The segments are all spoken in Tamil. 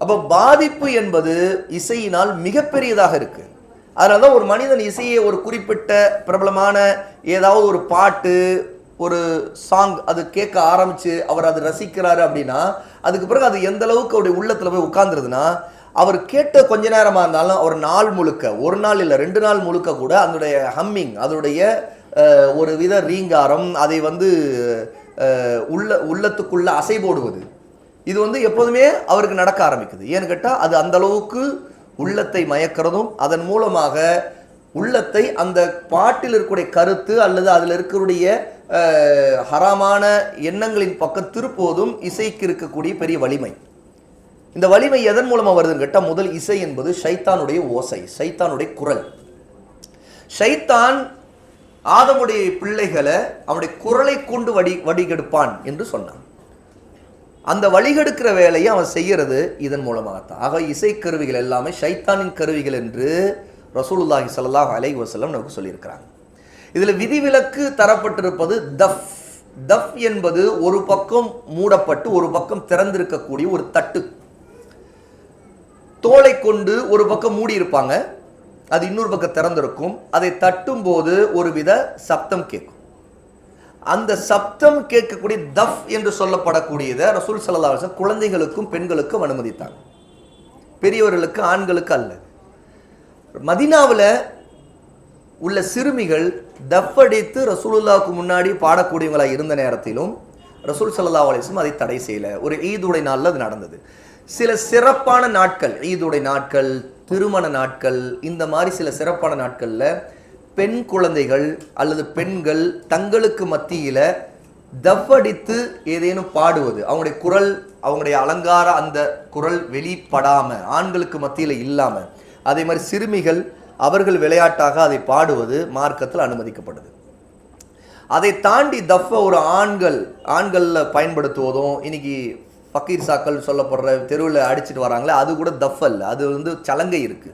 அப்போ பாதிப்பு என்பது இசையினால் மிகப்பெரியதாக இருக்கு. அதனால தான் ஒரு மனிதன் இசையை ஒரு குறிப்பிட்ட பிரபலமான ஏதாவது ஒரு பாட்டு ஒரு சாங் அது கேட்க ஆரம்பித்து அவர் அது ரசிக்கிறாரு அப்படின்னா அதுக்கு பிறகு அது எந்த அளவுக்கு அவருடைய உள்ளத்தில் போய் உட்கார்ந்துருதுன்னா அவர் கேட்ட கொஞ்ச நேரமாக இருந்தாலும் அவர் நாள் முழுக்க ஒரு நாள் இல்லை ரெண்டு நாள் முழுக்க கூட அதனுடைய ஹம்மிங் அதனுடைய ஒரு வித ரீங்காரம் அதை வந்து உள்ள உள்ளத்துக்குள்ள அசை போடுவது இது வந்து எப்போதுமே அவருக்கு நடக்க ஆரம்பிக்குது. ஏன்னு கேட்டால் அது அந்த அளவுக்கு உள்ளத்தை மயக்கிறதும் அதன் மூலமாக உள்ளத்தை அந்த பாட்டில் இருக்கக்கூடிய கருத்து அல்லது அதில் இருக்கக்கூடிய ஹராமான எண்ணங்களின் பக்கம் திருப்போதும் இசைக்கு இருக்கக்கூடிய பெரிய வலிமை. இந்த வலிமை எதன் மூலமாக வருதுன்னு கேட்டால் முதல் இசை என்பது ஷைத்தானுடைய ஓசை ஷைத்தானுடைய குரல். ஷைத்தான் ஆதமுடைய பிள்ளைகளை அவனுடைய குரலை கொண்டு வடி வடிகெடுப்பான் என்று சொன்னான். அந்த வழிகெடுக்கிற வேலையை அவன் செய்கிறது இதன் மூலமாகத்தான். ஆக இசைக்கருவிகள் எல்லாமே ஷைத்தானின் கருவிகள் என்று ரசூலுல்லாஹி சல்லாஹ் அலை வசலம் நமக்கு சொல்லியிருக்கிறாங்க. இதில் விதிவிலக்கு தரப்பட்டிருப்பது தஃப். தஃப் என்பது ஒரு பக்கம் மூடப்பட்டு ஒரு பக்கம் திறந்திருக்கக்கூடிய ஒரு தட்டு. தோலை கொண்டு ஒரு பக்கம் மூடி இருப்பாங்க. அது இன்னொரு பக்கம் திறந்திருக்கும். அதை தட்டும் போது ஒரு வித சப்தம் கேட்கும். அந்த சப்தம் கேட்கக்கூடிய தஃப் என்று சொல்லப்படக்கூடியதை ரசூல் ஸல்லல்லாஹு அலைஹி குழந்தைகளுக்கும் பெண்களுக்கும் அனுமதித்தாங்க. பெரியவர்களுக்கு ஆண்களுக்கு அல்ல. மதினாவில் உள்ள சிறுமிகள் தஃப் அடித்து ரசூலுல்லாவுக்கு முன்னாடி பாடக்கூடியவங்களாக இருந்த நேரத்திலும் ரசூல் சல்லா அலைஹி அதை தடை செய்யல. ஒரு ஈதுடை நாளில் அது நடந்தது. சில சிறப்பான நாட்கள் ஈதுடை நாட்கள் திருமண நாட்கள் இந்த மாதிரி சில சிறப்பான நாட்களில் பெண் குழந்தைகள் அல்லது பெண்கள் தங்களுக்கு மத்தியில் தவ்வடித்து அடித்து ஏதேனும் பாடுவது அவங்களுடைய குரல் அவங்களுடைய அலங்கார அந்த குரல் வெளிப்படாமல் ஆண்களுக்கு மத்தியில் இல்லாமல் அதே மாதிரி சிறுமிகள் அவர்கள் விளையாட்டாக அதை பாடுவது மார்க்கத்தில் அனுமதிக்கப்படுது. அதை தாண்டி தஃப ஒரு ஆண்கள் ஆண்களில் பயன்படுத்துவதும் இன்னைக்கு ஃபக்கீர் சாக்கள் சொல்லப்படுற தெருவில் அடிச்சிட்டு வராங்களே அது கூட தஃப் அல்ல அது வந்து சலங்கை இருக்கு.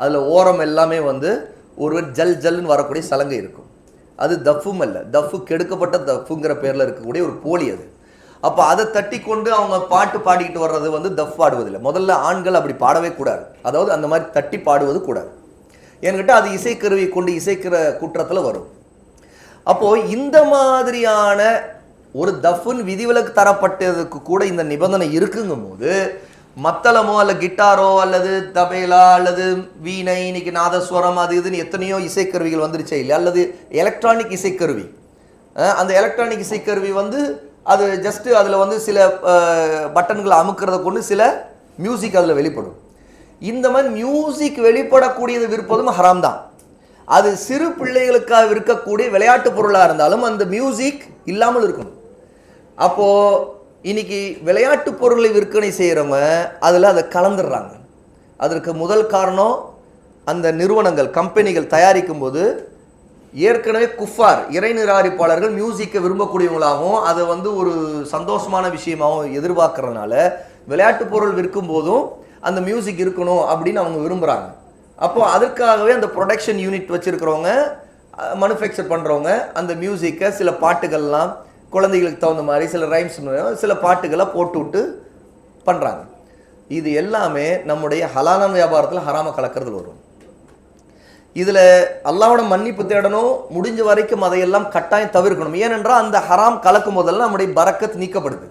அதில் ஓரம் எல்லாமே வந்து ஒருவர் ஜல் ஜல்னு வரக்கூடிய சலங்கை இருக்கும். அது தஃப்பும் அல்ல. தஃபு கெடுக்கப்பட்ட தஃப்புங்கிற பேரில் இருக்கக்கூடிய ஒரு போலி அது. அப்போ அதை தட்டி கொண்டு அவங்க பாட்டு பாடிக்கிட்டு வர்றது வந்து தஃப் பாடுவதில்லை. முதல்ல ஆண்கள் அப்படி பாடவே கூடாது. அதாவது அந்த மாதிரி தட்டி பாடுவது கூடாது. ஏன்னு அது இசைக்கருவியை கொண்டு இசைக்கிற குற்றத்தில் வரும். அப்போது இந்த மாதிரியான ஒரு தஃபுன் விதிவிலக்கு தரப்பட்டதுக்கு கூட இந்த நிபந்தனை இருக்குங்கும் போது மத்தளமோ அல்ல கிட்டாரோ அல்லது தபேலா அல்லது வீணை இன்னைக்கு நாதஸ்வரம் அது இதுன்னு எத்தனையோ இசைக்கருவிகள் வந்துருச்சே இல்லை அல்லது எலக்ட்ரானிக் இசைக்கருவி. அந்த எலக்ட்ரானிக் இசைக்கருவி வந்து அது ஜஸ்ட்டு அதில் வந்து சில பட்டன்களை அமுக்கிறத கொண்டு சில மியூசிக் அதில் வெளிப்படும். இந்த மாதிரி மியூசிக் வெளிப்படக்கூடியது விற்பதும் ஹராம் தான். அது சிறு பிள்ளைகளுக்காக இருக்கக்கூடிய விளையாட்டு பொருளாக இருந்தாலும் அந்த மியூசிக் இல்லாமல் இருக்கணும் அப்போது இன்னைக்கு விளையாட்டு பொருளை விற்பனை செய்கிறவங்க அதில் அதை கலந்துடுறாங்க. அதற்கு முதல் காரணம் அந்த நிறுவனங்கள் கம்பெனிகள் தயாரிக்கும் போது ஏற்கனவே குஃபார் இறை நிராகரிப்பாளர்கள் மியூசிக்கை விரும்பக்கூடியவங்களாகவும் அதை வந்து ஒரு சந்தோஷமான விஷயமாகவும் எதிர்பார்க்கறதுனால விளையாட்டு பொருள் விற்கும் போதும் அந்த மியூசிக் இருக்கணும் அப்படின்னு அவங்க விரும்புகிறாங்க அப்போ அதற்காகவே அந்த ப்ரொடக்ஷன் யூனிட் வச்சுருக்கிறவங்க மனுஃபேக்சர் பண்ணுறவங்க அந்த மியூசிக்கை சில பாட்டுகள்லாம் குழந்தைகளுக்கு தகுந்த மாதிரி சில ரைம்ஸ் சில பாட்டுகளை போட்டு விட்டு பண்ணுறாங்க இது எல்லாமே நம்முடைய ஹலாலான வியாபாரத்தில் ஹராம கலக்கிறதுல வரும். இதில் அல்லாவோட மன்னிப்பு தேடணும் முடிஞ்ச வரைக்கும் அதையெல்லாம் கட்டாயம் தவிர்க்கணும். ஏனென்றால் அந்த ஹராம் கலக்கும் போதெல்லாம் நம்முடைய பறக்கத்து நீக்கப்படுது.